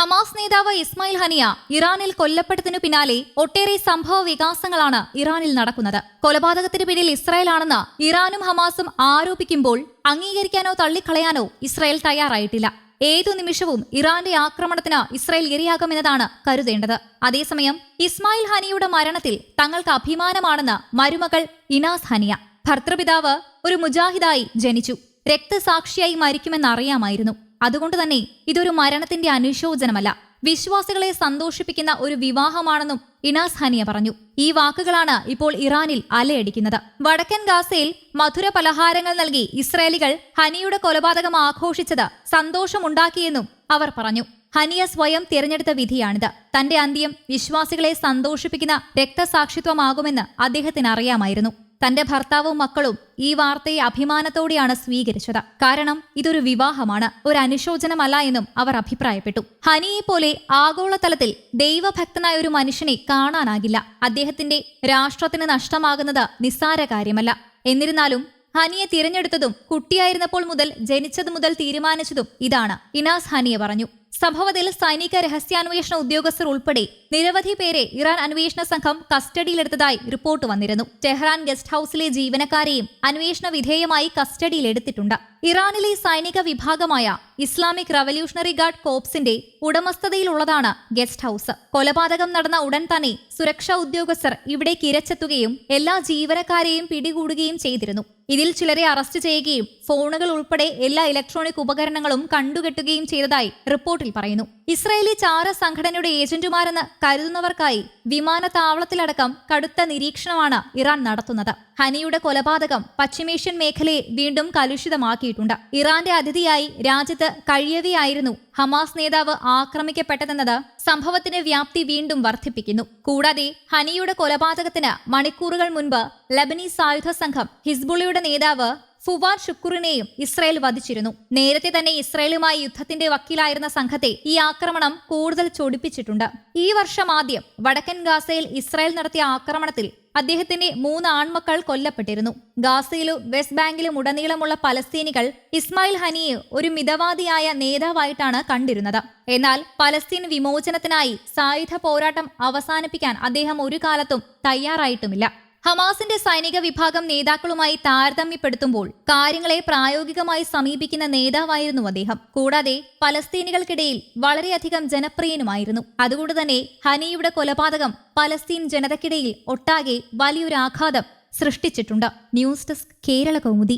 Hamas നേതാവ് ഇസ്മായിൽ ഹനിയ ഇറാനിൽ കൊല്ലപ്പെട്ടതിനു പിന്നാലെ ഒട്ടേറെ സംഭവ വികാസങ്ങളാണ് ഇറാനിൽ നടക്കുന്നത്. കൊലപാതകത്തിന് പിന്നിൽ ഇസ്രായേലാണെന്ന് ഇറാനും ഹമാസും ആരോപിക്കുമ്പോൾ അംഗീകരിക്കാനോ തള്ളിക്കളയാനോ ഇസ്രായേൽ തയ്യാറായിട്ടില്ല. ഏതു നിമിഷവും ഇറാന്റെ ആക്രമണത്തിന് ഇസ്രായേൽ ഇരയാകുമെന്നതാണ് കരുതേണ്ടത്. അതേസമയം ഇസ്മായിൽ ഹനിയുടെ മരണത്തിൽ തങ്ങൾക്ക് അഭിമാനമാണെന്ന് മരുമകൾ ഇനാസ് ഹനിയ. ഭർത്തൃപിതാവ് ഒരു മുജാഹിദായി ജനിച്ചു. രക്തസാക്ഷിയായി മരിക്കുമെന്നറിയാമായിരുന്നു അതുകൊണ്ട് തന്നെ ഇതൊരു മരണത്തിന്റെ അനുശോചനമല്ല. വിശ്വാസികളെ സന്തോഷിപ്പിക്കുന്ന ഒരു വിവാഹമാണെന്നും ഇനാസ് ഹനിയ പറഞ്ഞു. ഈ വാക്കുകളാണ് ഇപ്പോൾ ഇറാനിൽ അലയടിക്കുന്നത്. വടക്കൻ ഗാസയിൽ മധുര പലഹാരങ്ങൾ നൽകി ഇസ്രായേലികൾ ഹനിയുടെ കൊലപാതകം ആഘോഷിച്ചത് സന്തോഷമുണ്ടാക്കിയെന്നും അവർ പറഞ്ഞു. ഹനിയ സ്വയം തിരഞ്ഞെടുത്ത വിധിയാണിത്. തന്റെ അന്ത്യം വിശ്വാസികളെ സന്തോഷിപ്പിക്കുന്ന രക്തസാക്ഷിത്വമാകുമെന്ന് അദ്ദേഹത്തിന് അറിയാമായിരുന്നു. തന്റെ ഭർത്താവും മക്കളും ഈ വാർത്തയെ അഭിമാനത്തോടെയാണ് സ്വീകരിച്ചത്. കാരണം ഇതൊരു വിവാഹമാണ്. ഒരു അനുശോചനമല്ല എന്നും അവർ അഭിപ്രായപ്പെട്ടു. ഹനിയെ പോലെ ആഗോളതലത്തിൽ ദൈവഭക്തനായ ഒരു മനുഷ്യനെ കാണാനാകില്ല. അദ്ദേഹത്തിന്റെ രാഷ്ട്രത്തിന് നഷ്ടമാകുന്നത് നിസ്സാര കാര്യമല്ല. എന്നിരുന്നാലും ഹനിയെ തിരഞ്ഞെടുത്തതും കുട്ടിയായിരുന്നപ്പോൾ മുതൽ ജനിച്ചതു മുതൽ തീരുമാനിച്ചതും ഇതാണ്. ഇനാസ് ഹനിയെ പറഞ്ഞു. സംഭവത്തിൽ സൈനിക രഹസ്യാന്വേഷണ ഉദ്യോഗസ്ഥർ ഉൾപ്പെടെ നിരവധി പേരെ ഇറാൻ അന്വേഷണ സംഘം കസ്റ്റഡിയിലെടുത്തതായി റിപ്പോർട്ട് വന്നിരുന്നു. ടെഹ്റാൻ ഗസ്റ്റ് ഹൌസിലെ ജീവനക്കാരെയും അന്വേഷണ വിധേയമായി കസ്റ്റഡിയിലെടുത്തിട്ടുണ്ട്. ഇറാനിലെ സൈനിക വിഭാഗമായ ഇസ്ലാമിക് റവല്യൂഷണറി ഗാർഡ് കോപ്സിന്റെ ഉടമസ്ഥതയിലുള്ളതാണ് ഗസ്റ്റ് ഹൌസ്. കൊലപാതകം നടന്ന ഉടൻ തന്നെ സുരക്ഷാ ഉദ്യോഗസ്ഥർ ഇവിടെ ഇരച്ചെത്തുകയും എല്ലാ ജീവനക്കാരെയും പിടികൂടുകയും ചെയ്തിരുന്നു. ഇതിൽ ചിലരെ അറസ്റ്റ് ചെയ്യുകയും ഫോണുകൾ ഉൾപ്പെടെ എല്ലാ ഇലക്ട്രോണിക് ഉപകരണങ്ങളും കണ്ടുകെട്ടുകയും ചെയ്തതായി റിപ്പോർട്ടിൽ പറയുന്നു. ഇസ്രായേലി ചാര സംഘടനയുടെ ഏജന്റുമാരെന്ന് കരുതുന്നവർക്കായി വിമാനത്താവളത്തിലടക്കം കടുത്ത നിരീക്ഷണമാണ് ഇറാൻ നടത്തുന്നത്. ഹനിയുടെ കൊലപാതകം പശ്ചിമേഷ്യൻ മേഖലയെ വീണ്ടും കലുഷിതമാക്കിയിട്ടുണ്ട്. ഇറാന്റെ അതിഥിയായി രാജ്യത്ത് കഴിയവെയായിരുന്നു ഹമാസ് നേതാവ് ആക്രമിക്കപ്പെട്ടതെന്നത് സംഭവത്തിന്റെ വ്യാപ്തി വീണ്ടും വർദ്ധിപ്പിക്കുന്നു. കൂടാതെ ഹനിയുടെ കൊലപാതകത്തിന് മണിക്കൂറുകൾ മുൻപ് ലബനീസ് സായുധ സംഘം ഹിസ്ബുളിയുടെ നേതാവ് ഫുവാദ് ഷുക്കൂറിനെയും ഇസ്രായേൽ വധിച്ചിരുന്നു. നേരത്തെ തന്നെ ഇസ്രായേലുമായി യുദ്ധത്തിന്റെ വക്കീലായിരുന്ന സംഘത്തെ ഈ ആക്രമണം കൂടുതൽ ചൊടിപ്പിച്ചിട്ടുണ്ട്. ഈ വർഷം ആദ്യം വടക്കൻ ഗാസയിൽ ഇസ്രായേൽ നടത്തിയ ആക്രമണത്തിൽ അദ്ദേഹത്തിന്റെ മൂന്ന് ആൺമക്കൾ കൊല്ലപ്പെട്ടിരുന്നു. ഗാസയിലും വെസ്റ്റ് ബാങ്കിലും ഉടനീളമുള്ള പലസ്തീനികൾ ഇസ്മായിൽ ഹനിയെ ഒരു മിതവാദിയായ നേതാവായിട്ടാണ് കണ്ടിരുന്നത്. എന്നാൽ പലസ്തീൻ വിമോചനത്തിനായി സായുധ പോരാട്ടം അവസാനിപ്പിക്കാൻ അദ്ദേഹം ഒരു കാലത്തും തയ്യാറായിട്ടുമില്ല. ഹമാസിന്റെ സൈനിക വിഭാഗം നേതാക്കളുമായി താരതമ്യപ്പെടുത്തുമ്പോൾ കാര്യങ്ങളെ പ്രായോഗികമായി സമീപിക്കുന്ന നേതാവായിരുന്നു അദ്ദേഹം. കൂടാതെ പലസ്തീനികൾക്കിടയിൽ വളരെയധികം ജനപ്രിയനുമായിരുന്നു. അതുകൊണ്ട് തന്നെ ഹനിയുടെ കൊലപാതകം പലസ്തീൻ ജനതയ്ക്കിടയിൽ ഒട്ടാകെ വലിയൊരു ആഘാതം സൃഷ്ടിച്ചിട്ടുണ്ട്. News desk Kerala Kaumudi